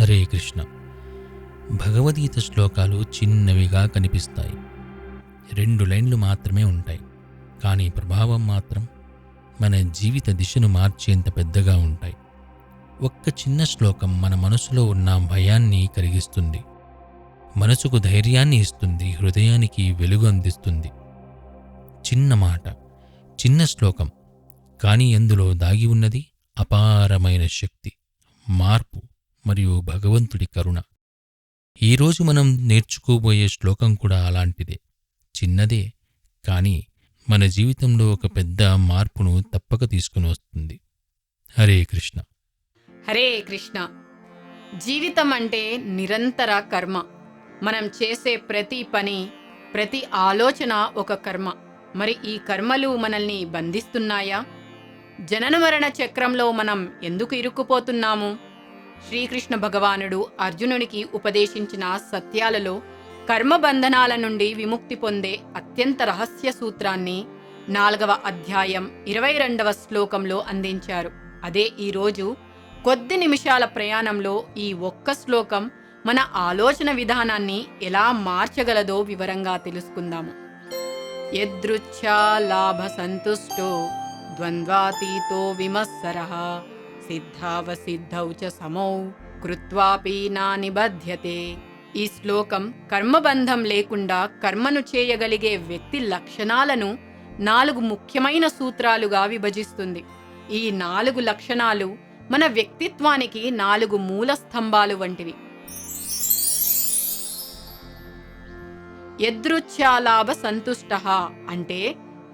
హరే కృష్ణ. భగవద్గీత శ్లోకాలు చిన్నవిగా కనిపిస్తాయి. రెండు లైన్లు మాత్రమే ఉంటాయి. కానీ ప్రభావం మాత్రం మన జీవిత దిశను మార్చేంత పెద్దగా ఉంటాయి. ఒక్క చిన్న శ్లోకం మన మనసులో ఉన్న భయాన్ని కలిగిస్తుంది మనసుకు ధైర్యాన్ని ఇస్తుంది. హృదయానికి వెలుగు అందిస్తుంది. చిన్న మాట చిన్న శ్లోకం. కానీ అందులో దాగి ఉన్నది అపారమైన శక్తి మార్పు. మరియు భగవంతుడి కరుణ. ఈరోజు మనం నేర్చుకోబోయే శ్లోకం కూడా అలాంటిదే. చిన్నదే కానీ మన జీవితంలో ఒక పెద్ద మార్పును తప్పక తీసుకుని వస్తుంది. హరే కృష్ణ. హరే కృష్ణ. జీవితం అంటే నిరంతర కర్మ. మనం చేసే ప్రతి పని ప్రతి ఆలోచన ఒక కర్మ. మరి ఈ కర్మలు మనల్ని బంధిస్తున్నాయా? జనన మరణ చక్రంలో మనం ఎందుకు ఇరుక్కుపోతున్నాము? శ్రీకృష్ణ భగవానుడు అర్జునునికి ఉపదేశించిన సత్యాలలో కర్మబంధనాల నుండి విముక్తి పొందే అత్యంత రహస్య సూత్రాన్ని నాలుగవ అధ్యాయం ఇరవై రెండవ శ్లోకంలో అందించారు. అదే ఈరోజు కొద్ది నిమిషాల ప్రయాణంలో ఈ ఒక్క శ్లోకం మన ఆలోచన విధానాన్ని ఎలా మార్చగలదో వివరంగా తెలుసుకుందాము. యదృచ్ఛా లాభ సంతుష్టో ద్వంద్వాతీతో విమత్సర సిద్ధావసిద్ధౌ చ సమౌ కృత్వాపి నా నిబధ్యతే ఈ శ్లోకం కర్మబంధం లేకుండా కర్మను చేయగలిగే వ్యక్తి లక్షణాలను నాలుగు ముఖ్యమైన సూత్రాలుగా విభజిస్తుంది. ఈ నాలుగు లక్షణాలు మన వ్యక్తిత్వానికి నాలుగు మూల స్తంభాలు వంటివి. యదృచ్ఛాలాభ సంతుష్ట అంటే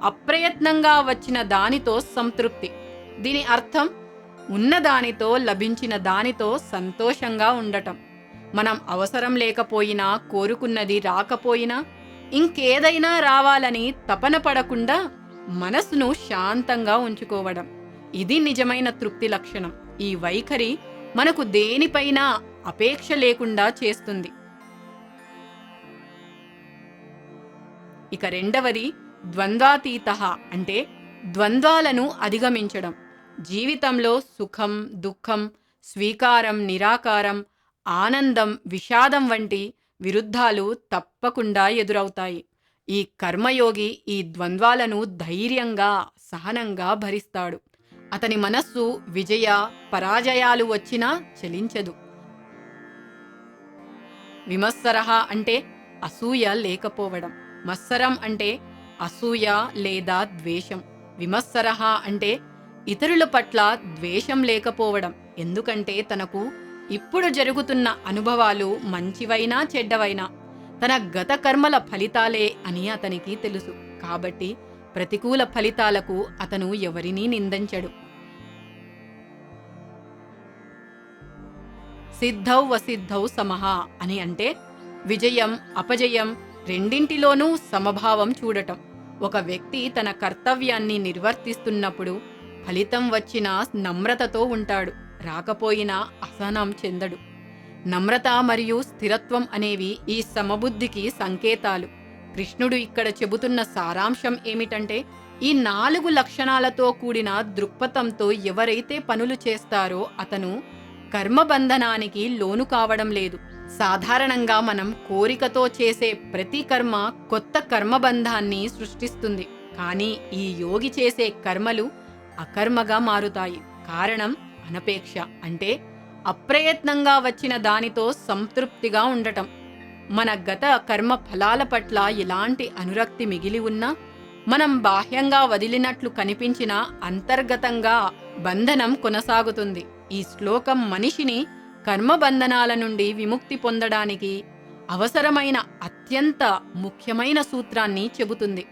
అప్రయత్నంగా వచ్చిన దానితో సంతృప్తి. దీని అర్థం ఉన్న దానితో లభించిన దానితో సంతోషంగా ఉండటం. మనం అవసరం లేకపోయినా కోరుకున్నది రాకపోయినా ఇంకేదైనా రావాలని తపన పడకుండా మనసును శాంతంగా ఉంచుకోవడం. ఇది నిజమైన తృప్తి లక్షణం. ఈ వైఖరి మనకు దేనిపైన అపేక్ష లేకుండా చేస్తుంది. ఇక రెండవది ద్వంద్వాతీత అంటే ద్వంద్వాలను అధిగమించడం. జీవితంలో సుఖం దుఃఖం స్వీకారం నిరాకారం ఆనందం విషాదం వంటి విరుద్ధాలు తప్పకుండా ఎదురవుతాయి. ఈ కర్మయోగి ఈ ద్వంద్వాలను ధైర్యంగా సహనంగా భరిస్తాడు. అతని మనస్సు విజయ పరాజయాలు వచ్చినా చలించదు. విమత్సరహ అంటే అసూయ లేకపోవడం. మత్సరం అంటే అసూయ లేదా ద్వేషం. విమత్సరహ అంటే ఇతరుల పట్ల ద్వేషం లేకపోవడం. ఎందుకంటే తనకు ఇప్పుడు జరుగుతున్న అనుభవాలు మంచివైనా చెడ్డవైనా తన గత కర్మల ఫలితాలే అని అతనికి తెలుసు. కాబట్టి ప్రతికూల ఫలితాలకు అతను ఎవరినీ నిందించడు. సిద్ధౌ వసిద్ధౌ సమహ అని అంటే విజయం అపజయం రెండింటిలోనూ సమభావం చూడటం. ఒక వ్యక్తి తన కర్తవ్యాన్ని నిర్వర్తిస్తున్నప్పుడు ఫలితం వచ్చినా నమ్రతతో ఉంటాడు. రాకపోయినా అసహనం చెందడు. నమ్రత మరియు స్థిరత్వం అనేవి ఈ సమబుద్ధికి సంకేతాలు. కృష్ణుడు ఇక్కడ చెబుతున్న సారాంశం ఏమిటంటే ఈ నాలుగు లక్షణాలతో కూడిన దృక్పథంతో ఎవరైతే పనులు చేస్తారో అతను కర్మబంధనానికి లోను కావడం లేదు. సాధారణంగా మనం కోరికతో చేసే ప్రతి కర్మ కొత్త కర్మబంధాన్ని సృష్టిస్తుంది. కానీ ఈ యోగి చేసే కర్మలు అకర్మగా మారుతాయి. కారణం అనపేక్ష. అంటే అప్రయత్నంగా వచ్చిన దానితో సంతృప్తిగా ఉండటం. మన గత కర్మ ఫలాల పట్ల ఎలాంటి అనురక్తి మిగిలి ఉన్నా మనం బాహ్యంగా వదిలినట్లు కనిపించిన అంతర్గతంగా బంధనం కొనసాగుతుంది. ఈ శ్లోకం మనిషిని కర్మబంధనాల నుండి విముక్తి పొందడానికి అవసరమైన అత్యంత ముఖ్యమైన సూత్రాన్ని చెబుతుంది.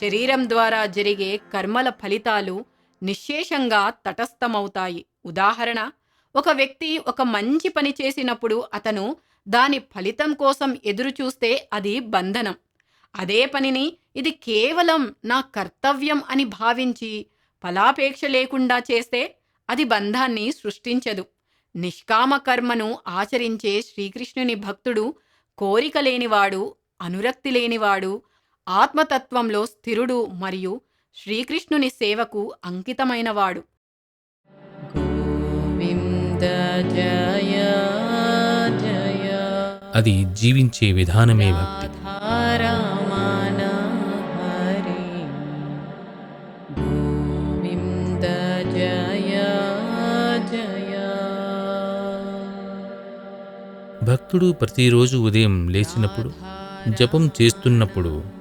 శరీరం ద్వారా జరిగే కర్మల ఫలితాలు నిశ్శేషంగా తటస్థమవుతాయి. ఉదాహరణ ఒక వ్యక్తి ఒక మంచి పని చేసినప్పుడు అతను దాని ఫలితం కోసం ఎదురుచూస్తే అది బంధనం. అదే పనిని ఇది కేవలం నా కర్తవ్యం అని భావించి ఫలాపేక్ష లేకుండా చేస్తే అది బంధాన్ని సృష్టించదు. నిష్కామ కర్మను ఆచరించే శ్రీకృష్ణుని భక్తుడు కోరిక లేనివాడు అనురక్తి లేనివాడు ఆత్మతత్వంలో స్థిరుడు మరియు శ్రీకృష్ణుని సేవకు అంకితమైనవాడు. గోవింద జయ అది జీవించే విధానమే భక్తి. రాధారమణ హరి. గోవింద జయ జయ. భక్తుడు ప్రతిరోజు ఉదయం లేచినప్పుడు జపం చేస్తున్నప్పుడు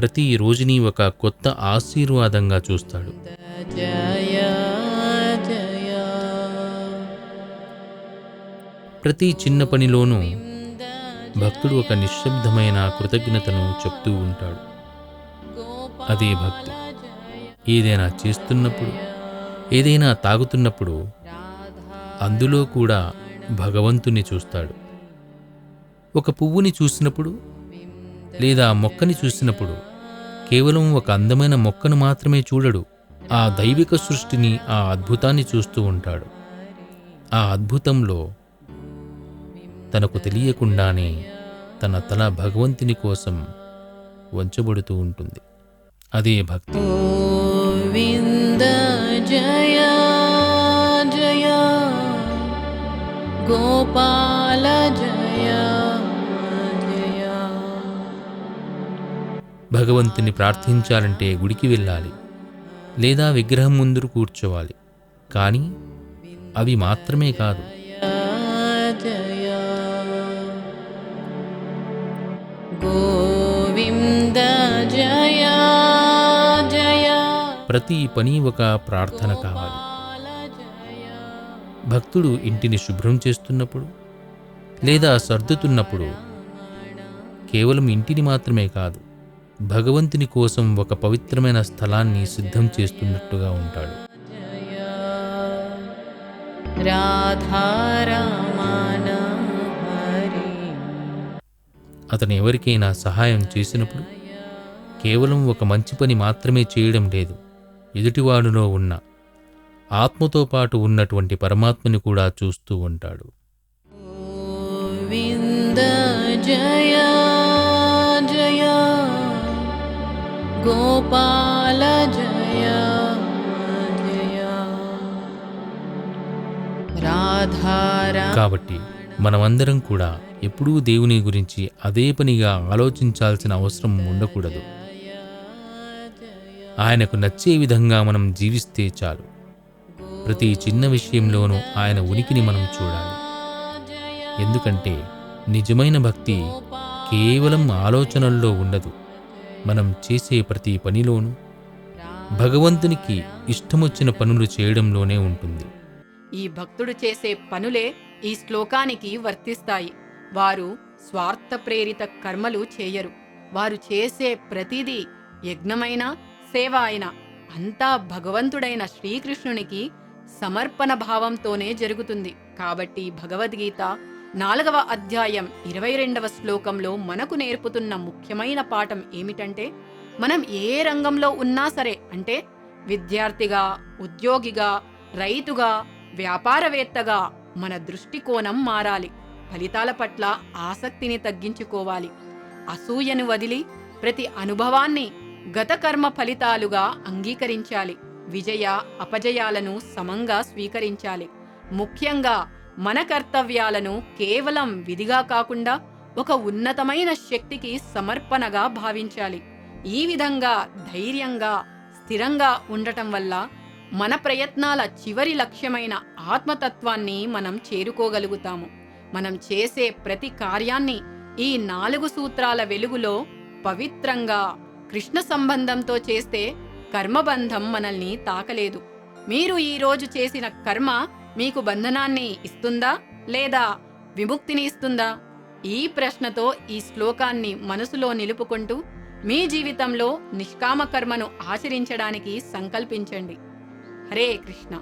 ప్రతి రోజుని ఒక కొత్త ఆశీర్వాదంగా చూస్తాడు. ప్రతి చిన్న పనిలోనూ భక్తుడు ఒక నిశ్శబ్దమైన కృతజ్ఞతను చెప్తూ ఉంటాడు. అదే భక్తి. ఏదైనా చేస్తున్నప్పుడు ఏదైనా తాగుతున్నప్పుడు అందులో కూడా భగవంతుని చూస్తాడు. ఒక పువ్వుని చూసినప్పుడు లేదా మొక్కని చూసినప్పుడు కేవలం ఒక అందమైన మొక్కను మాత్రమే చూడడు. ఆ దైవిక సృష్టిని ఆ అద్భుతాన్ని చూస్తూ ఉంటాడు. ఆ అద్భుతంలో తనకు తెలియకుండానే తన తల భగవంతుని కోసం వంచబడుతూ ఉంటుంది. అదే భక్తి. గోవింద జయ జయ. గోపాల జయ. జయ భగవంతుని ప్రార్థించాలంటే గుడికి వెళ్ళాలి లేదా విగ్రహం ముందు కూర్చోవాలి. కానీ అవి మాత్రమే కాదు. ప్రతి పని ఒక ప్రార్థన కావాలి. భక్తుడు ఇంటిని శుభ్రం చేస్తున్నప్పుడు లేదా సర్దుతున్నప్పుడు కేవలం ఇంటిని మాత్రమే కాదు భగవంతుని కోసం ఒక పవిత్రమైన స్థలాన్ని సిద్ధం చేస్తున్నట్టుగా ఉంటాడు. అతను ఎవరికైనా సహాయం చేసినప్పుడు కేవలం ఒక మంచి పని మాత్రమే చేయడం లేదు. ఎదుటివాడులో ఉన్న ఆత్మతో పాటు ఉన్నటువంటి పరమాత్మని కూడా చూస్తూ ఉంటాడు. గోవింద గోపాల జయ కాబట్టి మనమందరం కూడా ఎప్పుడూ దేవుని గురించి అదే పనిగా ఆలోచించాల్సిన అవసరం ఉండకూడదు. ఆయనకు నచ్చే విధంగా మనం జీవిస్తే చాలు. ప్రతి చిన్న విషయంలోనూ ఆయన ఉనికిని మనం చూడాలి. ఎందుకంటే నిజమైన భక్తి కేవలం ఆలోచనల్లో ఉండదు. మనం చేసే ప్రతి పనిలోనూ భగవంతునికి ఇష్టమొచ్చిన పనులు చేయడంలోనే ఉంటుంది. ఈ భక్తుడు చేసే పనులే ఈ శ్లోకానికి వర్తిస్తాయి. వారు స్వార్థ ప్రేరిత కర్మలు చేయరు. వారు చేసే ప్రతిదీ యజ్ఞమైన సేవ అయినా అంతా భగవంతుడైన శ్రీకృష్ణునికి సమర్పణ భావంతోనే జరుగుతుంది. కాబట్టి భగవద్గీత నాలుగవ అధ్యాయం ఇరవై రెండవ శ్లోకంలో మనకు నేర్పుతున్న ముఖ్యమైన పాఠం ఏమిటంటే మనం ఏ రంగంలో ఉన్నా సరే అంటే విద్యార్థిగా ఉద్యోగిగా రైతుగా వ్యాపారవేత్తగా మన దృష్టికోణం మారాలి. ఫలితాల పట్ల ఆసక్తిని తగ్గించుకోవాలి. అసూయను వదిలి ప్రతి అనుభవాన్ని గత కర్మ ఫలితాలుగా అంగీకరించాలి. విజయ అపజయాలను సమంగా స్వీకరించాలి. ముఖ్యంగా మన కర్తవ్యాలను కేవలం విధిగా కాకుండా ఒక ఉన్నతమైన శక్తికి సమర్పణగా భావించాలి. ఈ విధంగా ధైర్యంగా స్థిరంగా ఉండటం వల్ల మన ప్రయత్నాల చివరి లక్ష్యమైన ఆత్మతత్వాన్ని మనం చేరుకోగలుగుతాము. మనం చేసే ప్రతి కార్యాన్ని ఈ నాలుగు సూత్రాల వెలుగులో పవిత్రంగా కృష్ణ సంబంధంతో చేస్తే కర్మబంధం మనల్ని తాకలేదు. మీరు ఈ రోజు చేసిన కర్మ మీకు బంధనాన్ని ఇస్తుందా లేదా విముక్తిని ఇస్తుందా? ఈ ప్రశ్నతో ఈ శ్లోకాన్ని మనసులో నిలుపుకుంటూ మీ జీవితంలో నిష్కామ కర్మను ఆచరించడానికి సంకల్పించండి. హరే కృష్ణ.